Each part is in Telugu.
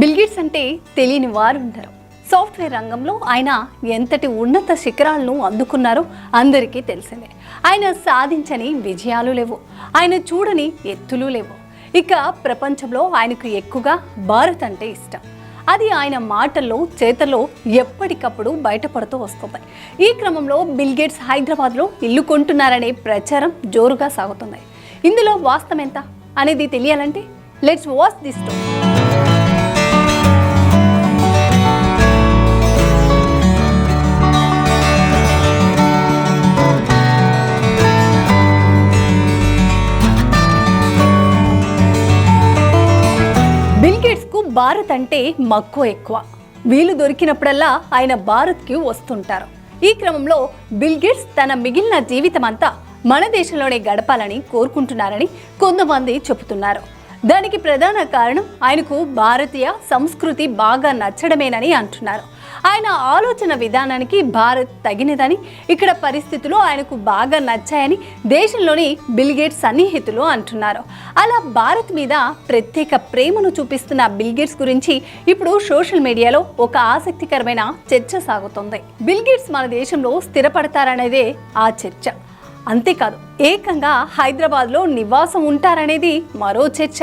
బిల్గేట్స్ అంటే తెలియని వారు ఉంటారు సాఫ్ట్వేర్ రంగంలో ఆయన ఎంతటి ఉన్నత శిఖరాలను అందుకున్నారో అందరికీ తెలిసిందే. ఆయన సాధించని విజయాలు లేవు. ఆయన చూడని ఎత్తులు లేవు. ఇక ప్రపంచంలో ఆయనకు ఎక్కువగా భారత్ అంటే ఇష్టం. అది ఆయన మాటల్లో చేతల్లో ఎప్పటికప్పుడు బయటపడుతూ వస్తుంది. ఈ క్రమంలో బిల్గేట్స్ హైదరాబాద్లో ఇల్లు కొంటున్నారనే ప్రచారం జోరుగా సాగుతుంది. ఇందులో వాస్తవం ఎంత అనేది తెలియాలంటే let's watch this story bill Bharat అంటే మక్కువ ఎక్కువ. వీలు దొరికినప్పుడల్లా ఆయన భారత్కి వస్తుంటారు. ఈ క్రమంలో బిల్గేట్స్ తన మిగిలిన జీవితం అంతా మన దేశంలోనే గడపాలని కోరుకుంటున్నారని కొంతమంది చెబుతున్నారు. దానికి ప్రధాన కారణం ఆయనకు భారతీయ సంస్కృతి బాగా నచ్చడమేనని అంటున్నారు. ఆయన ఆలోచన విధానానికి భారత్ తగినదని ఇక్కడ పరిస్థితులు ఆయనకు బాగా నచ్చాయని దేశంలోని బిల్గేట్స్ సన్నిహితులు అంటున్నారు. అలా భారత్ మీద ప్రత్యేక ప్రేమను చూపిస్తున్న బిల్గేట్స్ గురించి ఇప్పుడు సోషల్ మీడియాలో ఒక ఆసక్తికరమైన చర్చ సాగుతుంది. బిల్గేట్స్ మన దేశంలో స్థిరపడతారనేదే ఆ చర్చ. అంతేకాదు ఏకంగా హైదరాబాద్లో నివాసం ఉంటారనేది మరో చర్చ.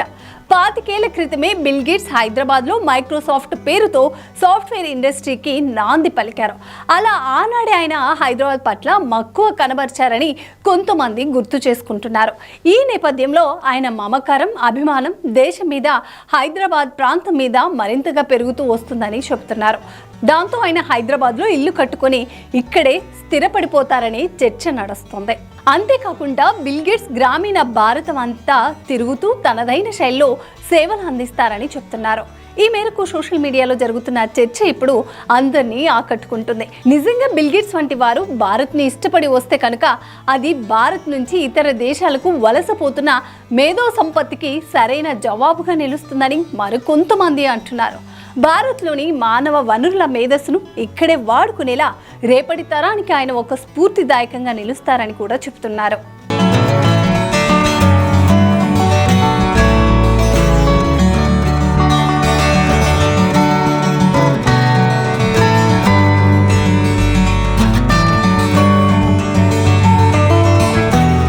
పాతికేళ్ళ క్రితమే బిల్గేట్స్ హైదరాబాద్లో మైక్రోసాఫ్ట్ పేరుతో సాఫ్ట్వేర్ ఇండస్ట్రీకి నాంది పలికారు. అలా ఆనాడే ఆయన హైదరాబాద్ పట్ల మక్కువ కనబరిచారని కొంతమంది గుర్తు చేసుకుంటున్నారు. ఈ నేపథ్యంలో ఆయన మమకారం అభిమానం దేశం మీద హైదరాబాద్ ప్రాంతం మీద మరింతగా పెరుగుతూ వస్తుందని చెబుతున్నారు. దాంతో ఆయన హైదరాబాద్లో ఇల్లు కట్టుకొని ఇక్కడే స్థిరపడిపోతారని చర్చ నడుస్తుంది. అంతేకాకుండా బిల్గేట్స్ గ్రామీణ భారతం అంతా తిరుగుతూ తనదైన శైలిలో సేవలు అందిస్తారని చెప్తున్నారు. ఈ మేరకు సోషల్ మీడియాలో జరుగుతున్న చర్చ ఇప్పుడు అందరినీ ఆకట్టుకుంటుంది. నిజంగా బిల్గేట్స్ వంటి వారు భారత్ని ఇష్టపడి వస్తే కనుక అది భారత్ నుంచి ఇతర దేశాలకు వలసపోతున్న మేధో సంపత్తికి సరైన జవాబుగా నిలుస్తుందని మరికొంతమంది అంటున్నారు. భారత్లోని మానవ వనరుల మేధస్సును ఇక్కడే వాడుకునేలా రేపటి తరానికి ఆయన ఒక స్ఫూర్తిదాయకంగా నిలుస్తారని కూడా చెప్తున్నారు.